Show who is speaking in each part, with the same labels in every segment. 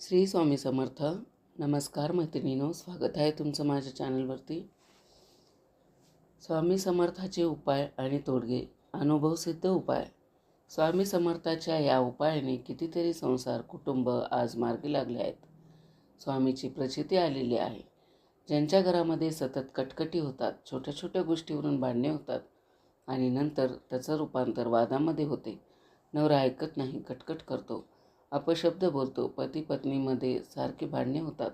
Speaker 1: श्री स्वामी समर्थ. नमस्कार मैत्रिणीनो स्वागत आहे तुमचं माझ्या चॅनलवरती. स्वामी समर्थाचे उपाय आणि तोडगे अनुभवसिद्ध उपाय. स्वामी समर्थाच्या या उपायाने कितीतरी संसार कुटुंब आज मार्गी लागले आहेत. स्वामीची प्रचिती आलेली आहे. ज्यांच्या घरामध्ये सतत कटकटी होतात छोट्या छोट्या गोष्टीवरून भांडणे होतात आणि नंतर त्याचं रूपांतर वादामध्ये होते. नवरा ऐकत नाही कटकट करतो. अपशब्द बोलतो. पती पत्नीमध्ये सारखे भांडणे होतात.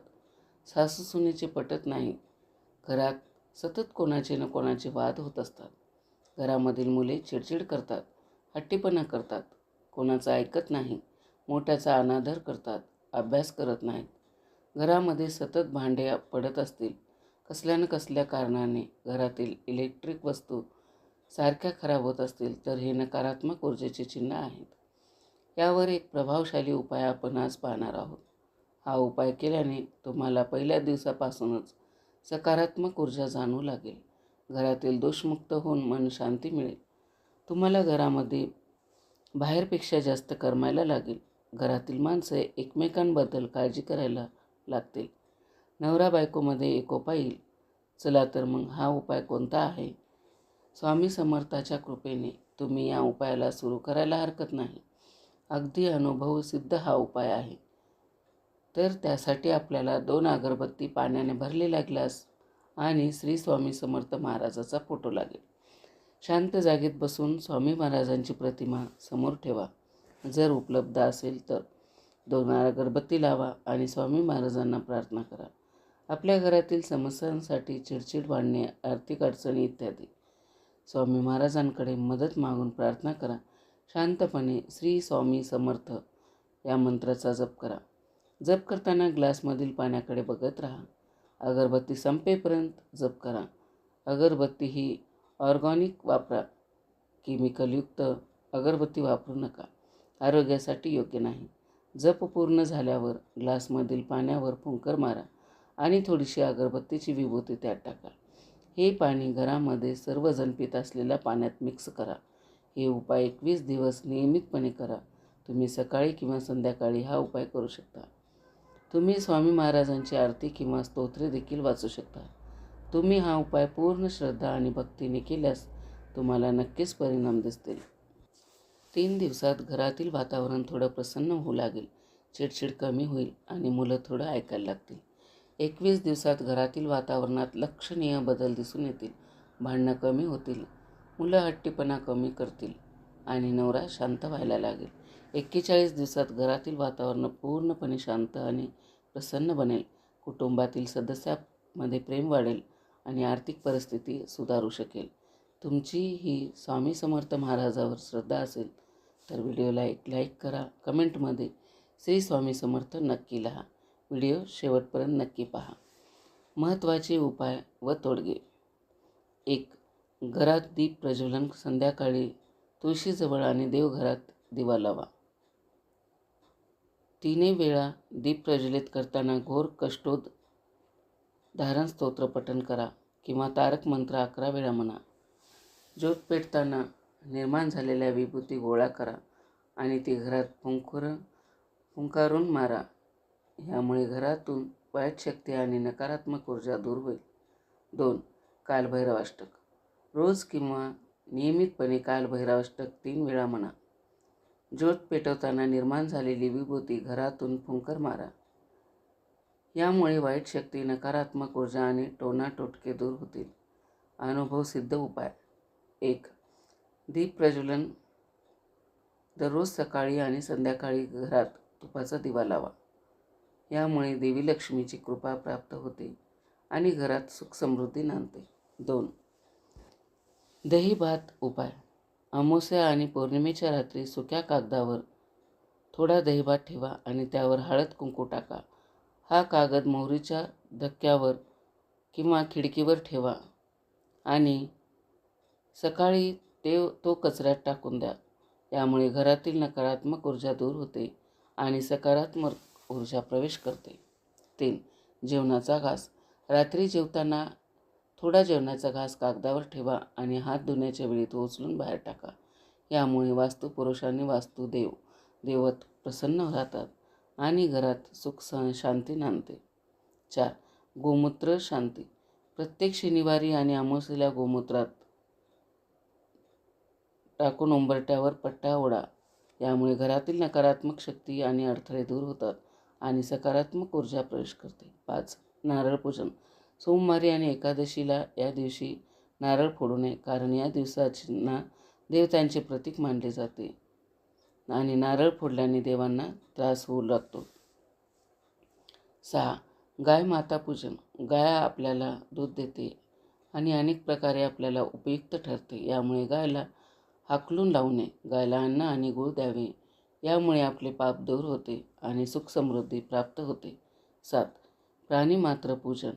Speaker 1: सासू सुनेचे पटत नाही. घरात सतत कोणाचे न कोणाचे वाद होत असतात. घरामधील मुले चिडचिड करतात. हट्टीपणा करतात. कोणाचं ऐकत नाही. मोठ्याचा अनादर करतात. अभ्यास करत नाहीत. घरामध्ये सतत भांडे पडत असतील. कसल्या न कसल्या कारणाने घरातील इलेक्ट्रिक वस्तू सारख्या खराब होत असतील तर हे नकारात्मक ऊर्जेचे चिन्ह आहेत. यावर एक प्रभावशाली उपाय आपण आज पाहणार आहोत. हा उपाय केल्याने तुम्हाला पहिल्या दिवसापासूनच सकारात्मक ऊर्जा जाणू लागेल. घरातील दोषमुक्त होऊन मन शांती मिळेल. तुम्हाला घरामध्ये बाहेरपेक्षा जास्त करमायला लागेल. घरातील माणसं एकमेकांबद्दल काळजी करायला लागतील. नवरा बायकोमध्ये एकोपा येईल. चला तर मग हा उपाय कोणता आहे? स्वामी समर्थाच्या कृपेने तुम्ही या उपायाला सुरू करायला हरकत नाही. अगदी अनुभवसिद्ध हा उपाय आहे. तर त्यासाठी आपल्याला दोन अगरबत्ती पाण्याने भरलेला ग्लास आणि श्री स्वामी समर्थ महाराजाचा फोटो लागेल. शांत जागेत बसून स्वामी महाराजांची प्रतिमा समोर ठेवा. जर उपलब्ध असेल तर दोन अगरबत्ती लावा आणि स्वामी महाराजांना प्रार्थना करा. आपल्या घरातील समस्यांसाठी चिडचिड वाढणे आर्थिक अडचणी इत्यादी. स्वामी महाराजांकडे मदत मागून प्रार्थना करा. शांतपणे श्री स्वामी समर्थ या मंत्राचा जप करा. जप करताना ग्लासमधील पाण्याकडे बघत राहा. अगरबत्ती संपेपर्यंत जप करा. अगरबत्ती ही ऑर्गॅनिक वापरा. केमिकलयुक्त अगरबत्ती वापरू नका. आरोग्यासाठी योग्य नाही. जप पूर्ण झाल्यावर ग्लासमधील पाण्यावर फुंकर मारा आणि थोडीशी अगरबत्तीची विभूती त्यात टाका. हे पाणी घरामध्ये सर्वजण पित असलेल्या पाण्यात मिक्स करा. हे उपाय एकवीस दिवस नियमितपणे करा. तुम्ही सकाळी किंवा संध्याकाळी हा उपाय करू शकता. तुम्ही स्वामी महाराजांची आरती किंवा स्तोत्रे देखील वाचू शकता. तुम्ही हा उपाय पूर्ण श्रद्धा आणि भक्तीने केल्यास तुम्हाला नक्कीच परिणाम दिसतील. तीन दिवसात घरातील वातावरण थोडं प्रसन्न होऊ लागेल. चिडचिड कमी होईल आणि मुलं थोडं ऐकायला लागतील. एकवीस दिवसात घरातील वातावरणात लक्षणीय बदल दिसून येतील. भांडणं कमी होतील. मुलं हट्टीपणा कमी करतील आणि नवरा शांत व्हायला लागेल. एक्केचाळीस दिवसात घरातील वातावरण पूर्णपणे शांत आणि प्रसन्न बनेल. कुटुंबातील सदस्यामध्ये प्रेम वाढेल आणि आर्थिक परिस्थिती सुधारू शकेल. तुमची ही स्वामी समर्थ महाराजावर श्रद्धा असेल तर व्हिडिओला एक लाईक करा. कमेंटमध्ये श्री स्वामी समर्थ नक्की लिहा. व्हिडिओ शेवटपर्यंत नक्की पहा. महत्त्वाचे उपाय व तोडगे. एक घरात दीप प्रज्वलन संध्याकाळी तुळशीजवळ आणि देवघरात दिवा लावा. तिने वेळा दीप प्रज्वलित करताना घोर कष्टोद धारण स्तोत्र पठण करा किंवा तारक मंत्र अकरा वेळा म्हणा. ज्योत पेटताना निर्माण झालेल्या विभूती गोळा करा आणि ती घरात फुंकुर फुंकारून मारा. ह्यामुळे घरातून वाईट शक्ती आणि नकारात्मक ऊर्जा दूर होईल. दोन कालभैरवाष्टक रोज किंवा नियमितपणे कालभैरावष्टक तीन वेळा म्हणा. ज्योत पेटवताना निर्माण झालेली विभूती घरातून फुंकर मारा. यामुळे वाईट शक्ती नकारात्मक ऊर्जा आणि टोनाटोटके दूर होतील. अनुभव सिद्ध उपाय. एक दीप प्रज्वलन. दररोज सकाळी आणि संध्याकाळी घरात तुपाचा दिवा लावा. यामुळे देवी लक्ष्मीची कृपा प्राप्त होते आणि घरात सुख समृद्धी नांदते. दोन दही भात उपाय. अमावस्या आणि पौर्णिमेच्या रात्री सुक्या कागदावर थोडा दहीभात ठेवा आणि त्यावर हळद कुंकू टाका. हा कागद मोहरीच्या धक्क्यावर किंवा खिडकीवर ठेवा आणि सकाळी ते तो कचऱ्यात टाकून द्या. यामुळे घरातील नकारात्मक ऊर्जा दूर होते आणि सकारात्मक ऊर्जा प्रवेश करते. तीन जेवणाचा घास. रात्री जेवताना थोडा जेवणाचा घास कागदावर ठेवा आणि हात धुण्याच्या वेळी तो उचलून बाहेर टाका. यामुळे वास्तुपुरुष आणि वास्तुदेव देवत प्रसन्न राहतात आणि घरात सुख स शांती नांदते. चार गोमूत्र शांती. प्रत्येक शनिवारी आणि अमावस्येला गोमूत्रात टाकून उंबरट्यावर पट्टा ओढा. यामुळे घरातील नकारात्मक शक्ती आणि अडथळे दूर होतात आणि सकारात्मक ऊर्जा प्रवेश करते. पाच नारळ पूजन. सोमवारी आणि एकादशीला या दिवशी नारळ फोडू नये कारण या दिवसांना देवतांचे प्रतीक मानले जाते. आणि नारळ फोडल्याने देवांना त्रास होऊ लागतो. सहा. गाय माता पूजन. गाय आपल्याला दूध देते आणि अनेक प्रकारे आपल्याला उपयुक्त ठरते. यामुळे गायला हाकलून लावू नये गायला अन्न आणि गुळ द्यावे. यामुळे आपले पाप दूर होते आणि सुखसमृद्धी प्राप्त होते. सात. प्राणी मात्र पूजन.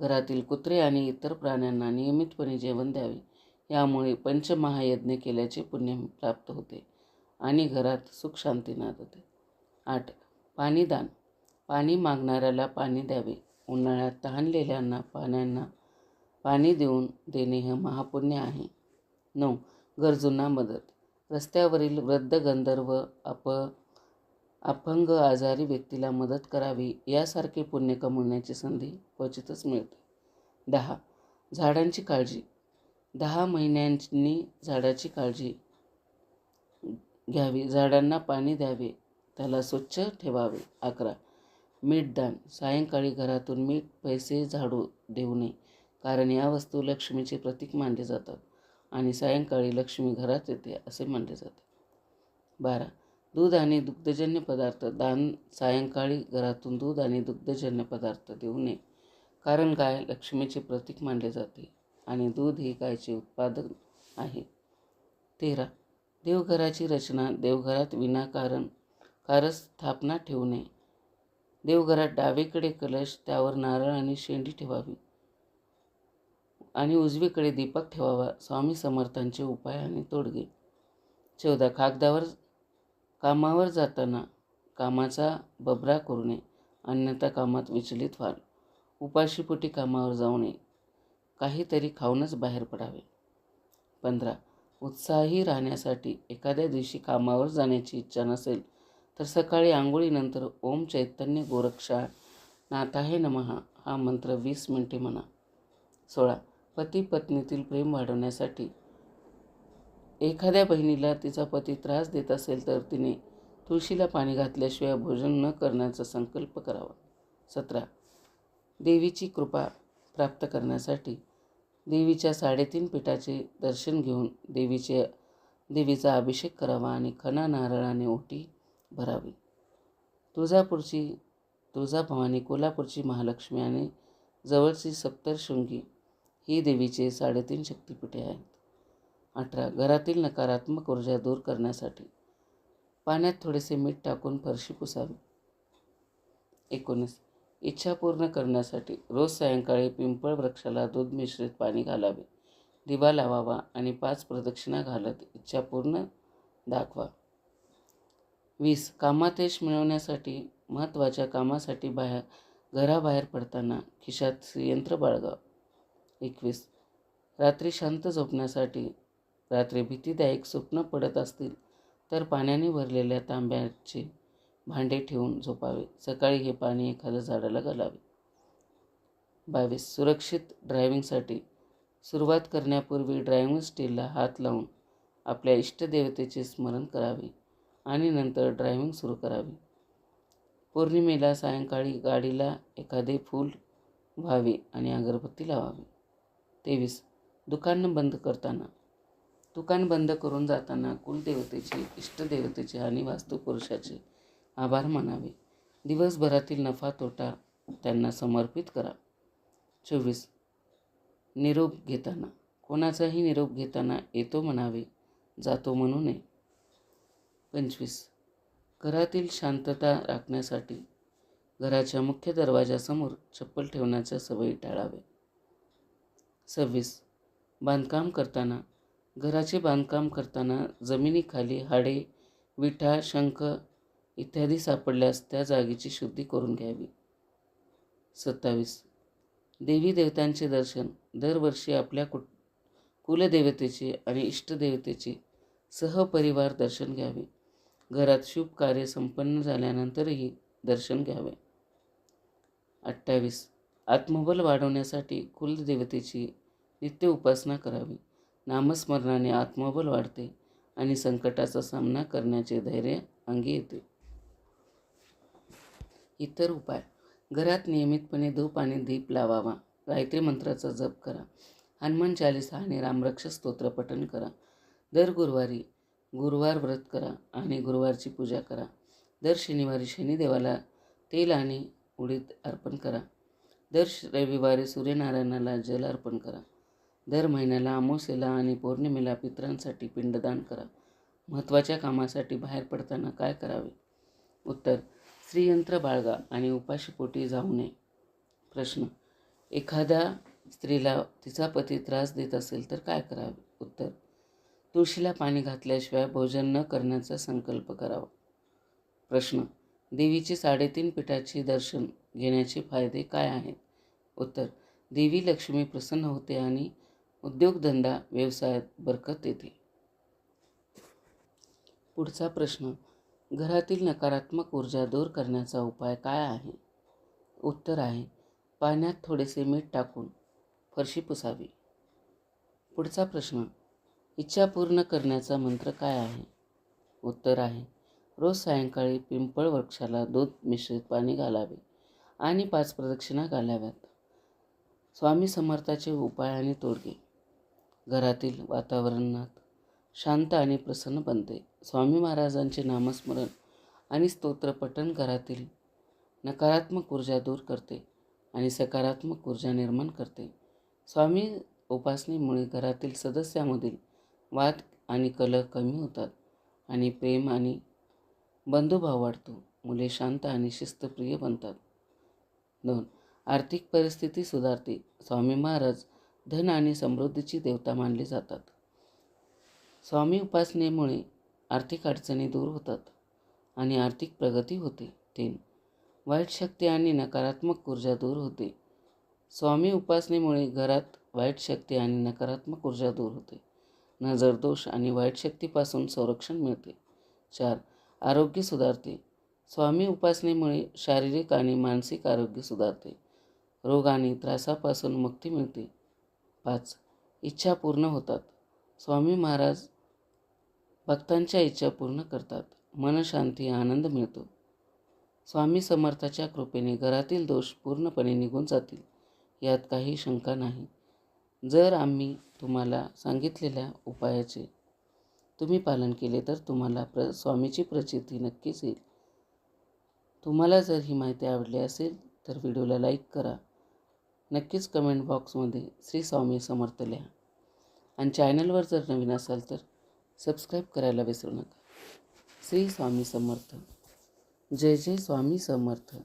Speaker 1: घरातील कुत्रे आणि इतर प्राण्यांना नियमितपणे जेवण द्यावे. यामुळे पंचमहायज्ञ केल्याचे पुण्य प्राप्त होते आणि घरात सुख शांती नांदते. आठ. पाणीदान. पाणी मागणाऱ्याला पाणी द्यावे. उन्हाळ्यात तहानलेल्यांना पाण्यांना पाणी देऊन देणे हे महापुण्य आहे. नऊ. गरजूंना मदत. रस्त्यावरील वृद्ध गंधर्व अप अपंग आजारी व्यक्तीला मदत करावी यासारखे पुण्य कमवण्याची संधी क्वचितच मिळते. दहा. झाडांची काळजी. दहा महिन्यांनी झाडाची काळजी घ्यावी. झाडांना पाणी द्यावे. त्याला स्वच्छ ठेवावे. अकरा. मीठदान सायंकाळी घरातून मीठ पैसे झाडू देऊ नये कारण या वस्तू लक्ष्मीचे प्रतीक मानले जातात आणि सायंकाळी लक्ष्मी घरात येते असे मानले जाते. बारा. दूध आणि दुग्धजन्य पदार्थ दान सायंकाळी घरातून दूध आणि दुग्धजन्य पदार्थ देऊ नये. कारण गाय लक्ष्मीचे प्रतीक मानले जाते आणि दूध हे गायचे उत्पादन आहे. तेरा. देवघराची रचना देवघरात विनाकारण कारस स्थापना ठेवू नये. देवघरात डावीकडे कलश त्यावर नारळ आणि शेंडी ठेवावी आणि उजवीकडे दीपक ठेवावा. स्वामी समर्थांचे उपाय आणि तोडगे. चौदा. कागदावर कामावर जाताना कामाचा बबरा करू नये अन्यथा कामात विचलित व्हाल. उपाशीपोटी कामावर जाऊ नये. काहीतरी खाऊनच बाहेर पडावे. पंधरा. उत्साही राहण्यासाठी एखाद्या दिवशी कामावर जाण्याची इच्छा नसेल तर सकाळी आंघोळीनंतर ओम चैतन्य गोरक्षा नाथाहे नमहा हा मंत्र वीस मिनिटे म्हणा. सोळा. पती पत्नीतील प्रेम वाढवण्यासाठी एखाद्या बहिणीला तिचा पती त्रास देत असेल तर तिने तुळशीला पाणी घातल्याशिवाय भोजन न करण्याचा संकल्प करावा. सतरा. देवीची कृपा प्राप्त करण्यासाठी देवीच्या साडेतीन पीठाचे दर्शन घेऊन देवीचे देवीचा अभिषेक करावा आणि खना नारळाने ओटी भरावी. तुळजापूरची तुळजाभवानी कोल्हापूरची महालक्ष्मी आणि जवळची सप्तशृंगी ही देवीचे साडेतीन शक्तिपीठे आहेत. अठरा घरातील नकारात्मक ऊर्जा दूर करण्यासाठी पाण्यात थोडेसे मीठ टाकून फरशी पुसावी. एकोणीस इच्छा पूर्ण करण्यासाठी रोज सायंकाळी पिंपळ वृक्षाला दूध मिश्रित पाणी घालावे. दिवा लावावा आणि पाच प्रदक्षिणा घालत इच्छा पूर्ण दाखवा. वीस कामात यश मिळवण्यासाठी महत्त्वाच्या कामासाठी बाहेर घराबाहेर पडताना खिशात यंत्र बाळगा एकवीस रात्री शांत झोपण्यासाठी रात्री भीतीदायक स्वप्न पडत असतील तर पाण्याने भरलेल्या तांब्याचे भांडे ठेवून झोपावे. सकाळी हे पाणी एखाद्या झाडाला घालावे. बावीस. सुरक्षित ड्रायव्हिंगसाठी सुरुवात करण्यापूर्वी ड्रायव्हिंग स्टीलला हात लावून आपल्या इष्टदेवतेचे स्मरण करावे आणि नंतर ड्रायव्हिंग सुरू करावी. पौर्णिमेला सायंकाळी गाडीला एखादे फूल व्हावे आणि अगरबत्ती लावावी. तेवीस. दुकानं बंद करताना दुकान बंद करून जाताना कुलदेवतेचे इष्टदेवतेचे आणि वास्तुपुरुषाचे आभार मानावे. दिवसभरातील नफा तोटा त्यांना समर्पित करा. चोवीस. निरोप घेताना. कोणाचाही निरोप घेताना येतो म्हणावे जातो म्हणू नये. पंचवीस. घरातील शांतता राखण्यासाठी घराच्या मुख्य दरवाजासमोर चप्पल ठेवण्याच्या सवयी टाळावे सव्वीस. बांधकाम करताना घराचे बांधकाम करताना जमिनीखाली हाडे विठा शंख इत्यादी सापडल्यास त्या जागेची शुद्धी करून घ्यावी. सत्तावीस. देवी देवतांचे दर्शन. दरवर्षी आपल्या कुट कुलदेवतेचे आणि इष्टदेवतेचे सहपरिवार दर्शन घ्यावे. घरात शुभ कार्य संपन्न झाल्यानंतरही दर्शन घ्यावे. अठ्ठावीस. आत्मबल वाढवण्यासाठी कुलदेवतेची नित्य उपासना करावी. नामस्मरणाने आत्मबल वाढते आणि संकटाचा सामना करण्याचे धैर्य अंगी येते. इतर उपाय. घरात नियमितपणे धूप आणि दीप लावावा. गायत्री मंत्राचा जप करा. हनुमान चालिसा आणि रामरक्ष स्तोत्र पठण करा. दर गुरुवारी गुरुवार व्रत करा आणि गुरुवारची पूजा करा. दर शनिवारी शनिदेवाला तेल आणि उडीद अर्पण करा. दर श- रविवारी सूर्यनारायणाला जल अर्पण करा. दर महिन्याला अमावस्येला आणि पौर्णिमेला पितरांसाठी पिंडदान करा. महत्त्वाच्या कामासाठी बाहेर पडताना काय करावे? उत्तर स्त्रीयंत्र बाळगा आणि उपाशीपोटी जाऊ नये. प्रश्न एखाद्या स्त्रीला तिचा पती त्रास देत असेल तर काय करावे? उत्तर तुळशीला पाणी घातल्याशिवाय भोजन न करण्याचा संकल्प करावा. प्रश्न देवीची साडेतीन पिठाची दर्शन घेण्याचे फायदे काय आहेत? उत्तर देवी लक्ष्मी प्रसन्न होते आणि उद्योगधंदा व्यवसायात बरकत येते पुढचा प्रश्न घरातील नकारात्मक ऊर्जा दूर करण्याचा उपाय काय आहे? उत्तर आहे पाण्यात थोडेसे मीठ टाकून फरशी पुसावी. पुढचा प्रश्न इच्छा पूर्ण करण्याचा मंत्र काय आहे? उत्तर आहे रोज सायंकाळी पिंपळ वृक्षाला दूध मिश्रित पाणी घालावे आणि पाच प्रदक्षिणा घालाव्यात. स्वामी समर्थाचे उपाय आणि तोडगे. घरातील वातावरणात शांत आणि प्रसन्न बनते. स्वामी महाराजांचे नामस्मरण आणि स्तोत्रपठण घरातील नकारात्मक ऊर्जा दूर करते आणि सकारात्मक ऊर्जा निर्माण करते. स्वामी उपासनेमुळे घरातील सदस्यामधील वाद आणि कलह कमी होतात आणि प्रेम आणि बंधुभाव वाढतो. मुले शांत आणि शिस्तप्रिय बनतात. दोन आर्थिक परिस्थिती सुधारते. स्वामी महाराज धन आणि समृद्धीची देवता मानली जातात. स्वामी उपासनेमुळे आर्थिक अडचणी दूर होतात आणि आर्थिक प्रगती होते. तीन वाईट शक्ती आणि नकारात्मक ऊर्जा दूर होते. स्वामी उपासनेमुळे घरात वाईट शक्ती आणि नकारात्मक ऊर्जा दूर होते. नजरदोष आणि वाईट शक्तीपासून संरक्षण मिळते. चार आरोग्य सुधारते. स्वामी उपासनेमुळे शारीरिक आणि मानसिक आरोग्य सुधारते. रोग आणि त्रासापासून मुक्ती मिळते. पाच इच्छा पूर्ण होतात. स्वामी महाराज भक्तांच्या इच्छा पूर्ण करतात. मनशांती आनंद मिळतो. स्वामी समर्थाच्या कृपेने घरातील दोष पूर्णपणे निघून जातील यात काही शंका नाही. जर आम्ही तुम्हाला सांगितलेल्या उपायाचे तुम्ही पालन केले तर तुम्हाला प्र स्वामीची प्रचिती नक्कीच येईल. तुम्हाला जर ही माहिती आवडली असेल तर व्हिडिओला लाईक करा. नक्कीच कमेंट बॉक्समध्ये श्री स्वामी समर्थ लिहा. आणि चॅनलवर जर नवीन असाल तर सबस्क्राईब करायला विसरू नका. श्री स्वामी समर्थ. जय जय स्वामी समर्थ.